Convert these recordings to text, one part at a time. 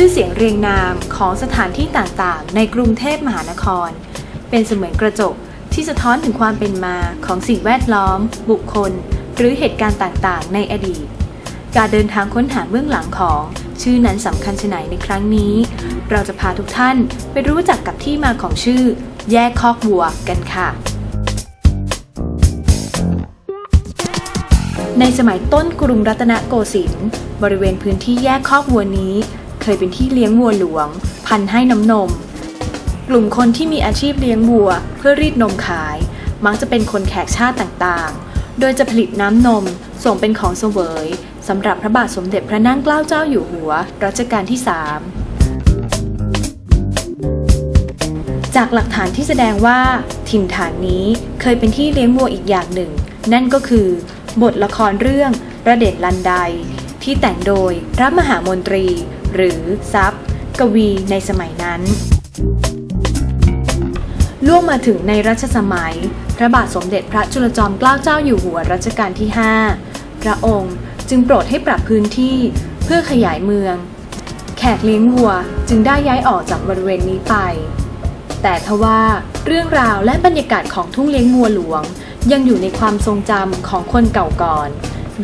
ชื่อเสียงเรียงนามของสถานที่ต่างๆ ในกรุงเทพมหานคร เป็นเสมือนกระจกที่สะท้อนถึงความเป็นมาของสิ่งแวดล้อม บุคคล หรือเหตุการณ์ต่างๆ ในอดีต การเดินทางค้นหาเบื้องหลังของชื่อนั้นสำคัญชะไหนในครั้งนี้ เราจะพาทุกท่านไปรู้จักกับที่มาของชื่อ แยกคอกวัวกันค่ะ ในสมัยต้นกรุงรัตนโกสินทร์บริเวณพื้นที่แยกคอกวัวนี้ ยเป็นที่เลี้ยงวัวหลวง พันให้น้ำนม กลุ่มคนที่มีอาชีพเลี้ยงวัว เพื่อรีดนมขาย มักจะเป็นคนแขกชาติต่างๆ โดยจะผลิตน้ำนมส่งเป็นของเสวยสำหรับพระบาทสมเด็จพระนั่งเกล้าเจ้าอยู่หัวรัชกาลที่3จากหลักฐานที่แสดงว่าถิ่นฐานนี้เคยเป็นที่เลี้ยงวัวอีกอย่างหนึ่ง นั่นก็คือบทละครเรื่องระเด็ดลันได ที่แต่งโดยพระมหามนตรี หรือซับกวีในสมัยนั้น ล่วงมาถึงในรัชสมัย พระบาทสมเด็จพระจุลจอมเกล้าเจ้าอยู่หัวรัชกาลที่ 5 พระองค์จึงโปรดให้ปรับพื้นที่เพื่อขยายเมือง แขกเลี้ยงวัวจึงได้ย้ายออกจากบริเวณนี้ไป แต่ทว่าเรื่องราวและบรรยากาศของทุ่งเลี้ยงวัวหลวง ยังอยู่ในความทรงจำของคนเก่าก่อน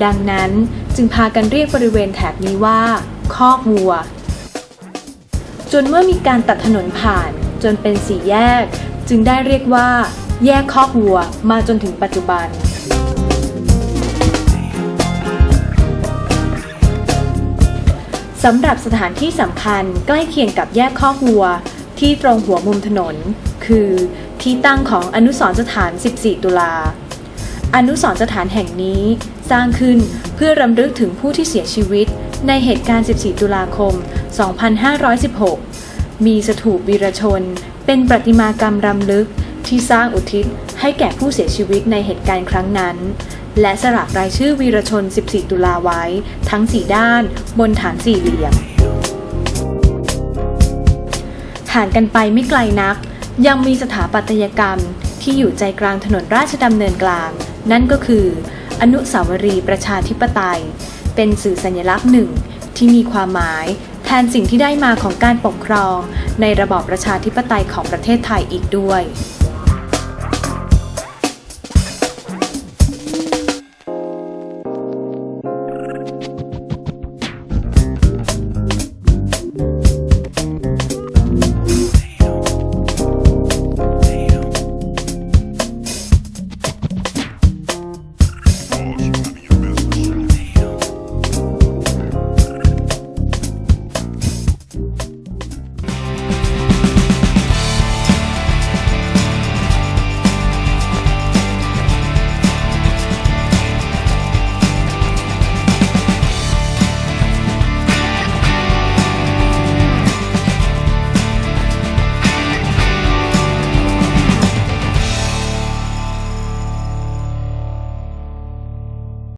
ดังนั้นจึงพากันเรียกบริเวณแถบนี้ว่า คอกวัว จนเมื่อมีการตัดถนนผ่านจนเป็นสี่แยก จึงได้เรียกว่า แยกคอกวัวมาจนถึงปัจจุบันสำหรับสถานที่สำคัญใกล้เคียงกับแยกคอกวัว ที่ตรงหัวมุมถนน คือที่ตั้งของอนุสรสถาน 14 ตุลา อนุสรสถานแห่งนี้ สร้างขึ้นเพื่อรำลึกถึงผู้ที่เสียชีวิต ในเหตุการณ์ 14 ตุลาคม 2516 มีสถูปวีรชน เป็นประติมากรรมรำลึกที่สร้างอุทิศให้แก่ผู้เสียชีวิตในเหตุการณ์ครั้งนั้น และสลักรายชื่อวีรชน 14 ตุลาไว้ ทั้ง 4 ด้าน บนฐานสี่เหลี่ยมห่างกันไปไม่ไกลนัก ยังมีสถาปัตยกรรมที่อยู่ใจกลางถนนราชดำเนินกลาง นั่นก็คือ อนุสาวรีย์ประชาธิปไตย เป็นสื่อสัญลักษณ์หนึ่งที่มีความหมายแทนสิ่งที่ได้มาของการปกครองในระบอบประชาธิปไตยของประเทศไทยอีกด้วย